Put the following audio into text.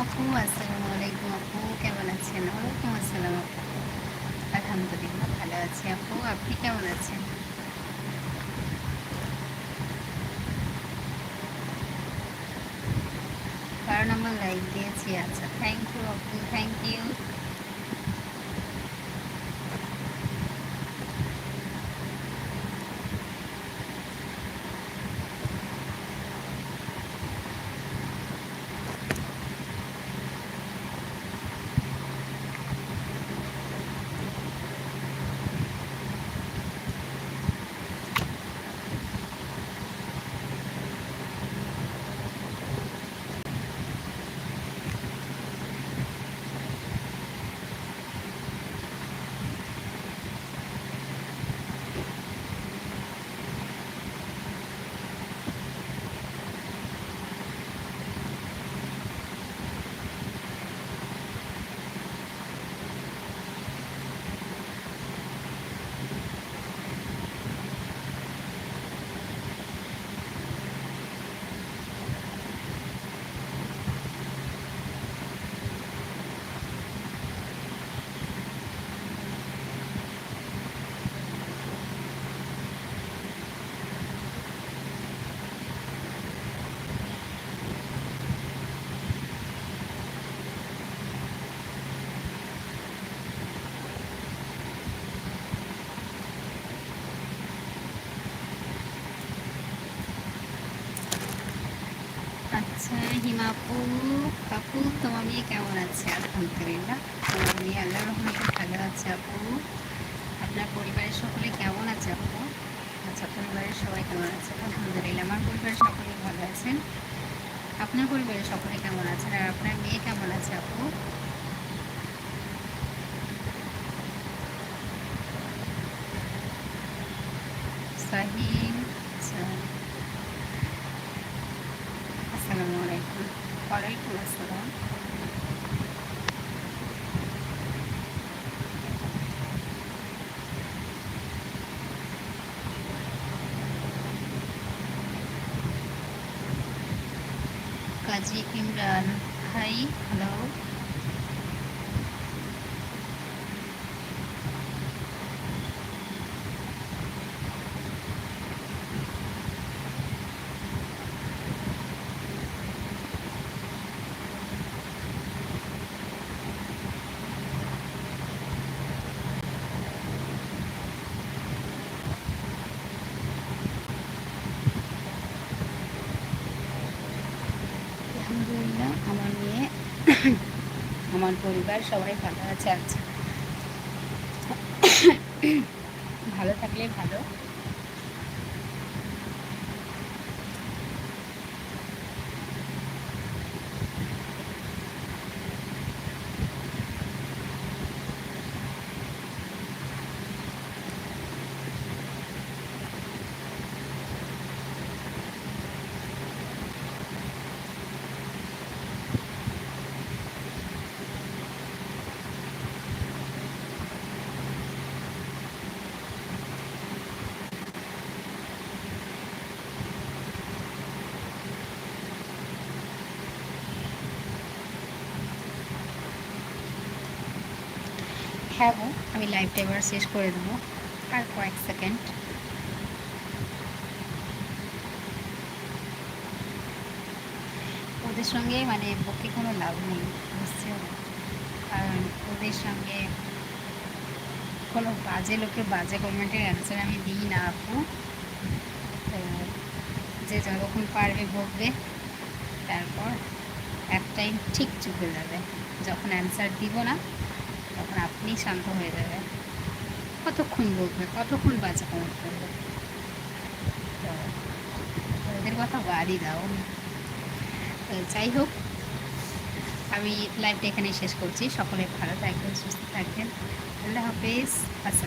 আপু, আসসালামু আলাইকুম আপু, কেমন আছেন? ওয়ালাইকুম আসসালাম আপু। আলহামদুলিল্লাহ ভালো আছি আপু, আপনি কেমন আছেন? কারণ আমার লাইক দিয়েছি আচ্ছা থ্যাংক ইউ আপু থ্যাংক ইউ আচ্ছা হিমাপু আপু তোমার মেয়ে কেমন আছে আলহামদুলিল্লাহ? তোমার মেয়ে আল্লাহ রহমতে ভালো আছে আপু। আপনার পরিবারের সকলে কেমন আছে আপু? আচ্ছা পরিবারের সবাই কেমন আছে? আলহামদুলিল্লাহ, আমার পরিবারের সকলে ভালো আছেন। আপনার পরিবারের সকলে কেমন আছেন? আর আপনার মেয়ে কেমন আছে আপু? সাহিম আচ্ছা আসসালামু আলাইকুম ওয়ালাইকুম আসসালাম কাজী ইমরান হাই হ্যালো আলহামদুলিল্লাহ আমার মেয়ে আমার পরিবার সবাই ভালো আছে আচ্ছা। ভালো থাকলে ভালো। গো আমি লাইভটা এবার শেষ করে দেবো। আর কয়েক সেকেন্ড ওদের সঙ্গে মানে বকে কোনো লাভ নেই বুঝছ কারণ ওদের সঙ্গে কোনো বাজে লোকের বাজে কমেন্টের অ্যান্সার আমি দিই না, আপু। তো যে যতক্ষণ পারবে বকবে, তারপর এক টাইম ঠিক চুপে যাবে। যখন অ্যান্সার দিব না তখন আপনি শান্ত হয়ে যাবে। কতক্ষণ বলবে? কতক্ষণ বাজে কমেন্ট করবে তো, ওদের কথা বাদই দাও। তো যাই হোক, আমি লাইভটা এখানে শেষ করছি। সকলে ভালো থাকবেন, সুস্থ থাকবেন। আল্লাহ হাফেজ। আসসালাম